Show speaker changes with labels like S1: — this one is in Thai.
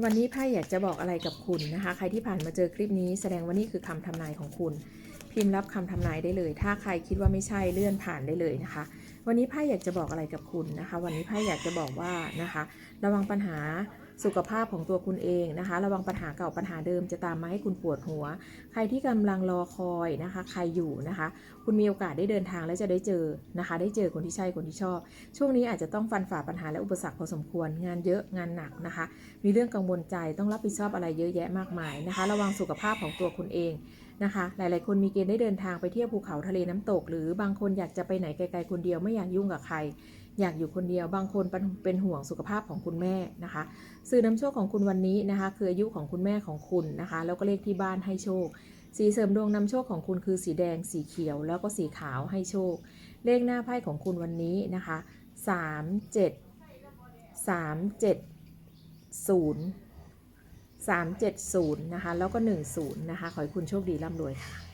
S1: วันนี้ไพ่อยากจะบอกอะไรกับคุณนะคะ ใครที่ผ่านมาเจอคลิปนี้แสดงว่านี่คือคำทำนายของคุณ พิมพ์รับคำทำนายได้เลย ถ้าใครคิดว่าไม่ใช่เลื่อนผ่านได้เลยนะคะ วันนี้ไพ่อยากจะบอกอะไรกับคุณนะคะ วันนี้ไพ่อยากจะบอกว่านะคะ ระวังปัญหา สุขภาพของตัวคุณเองนะคะ ระวังปัญหาเก่าปัญหาเดิมจะตามมาให้คุณปวดหัว ใครที่กำลังรอคอยนะคะ ใครอยู่นะคะ คุณมีโอกาสได้เดินทางและจะได้เจอนะคะ ได้เจอคนที่ใช่คนที่ชอบ ช่วงนี้อาจจะต้องฟันฝ่าปัญหาและอุปสรรคพอสมควร งานเยอะงานหนักนะคะ มีเรื่องกังวลใจต้องรับผิดชอบอะไรเยอะแยะมากมายนะคะ ระวังสุขภาพของตัวคุณเองนะคะ หลาย ๆ คนมีเกณฑ์ได้เดินทางไปเที่ยวภูเขาทะเลน้ำตก หรือบางคนอยากจะไปไหนไกล ๆ คนเดียวไม่อยากยุ่งกับใคร อยากอยู่คนเดียวบางคนเป็นเป็นห่วงสุขภาพของคุณแม่นะคะสื่อนำโชคของคุณวันนี้นะคะ คืออายุของคุณแม่ของคุณนะคะ แล้วก็เลขที่บ้านให้โชค สีเสริมดวงนำโชคของคุณคือสีแดง สีเขียว แล้วก็สีขาวให้โชค เลขหน้าไพ่ของคุณวันนี้นะคะสามเจ็ดสามเจ็ดศูนย์สามเจ็ดศูนย์นะคะ แล้วก็หนึ่งศูนย์นะคะ ขอให้คุณโชคดีร่ำรวยค่ะ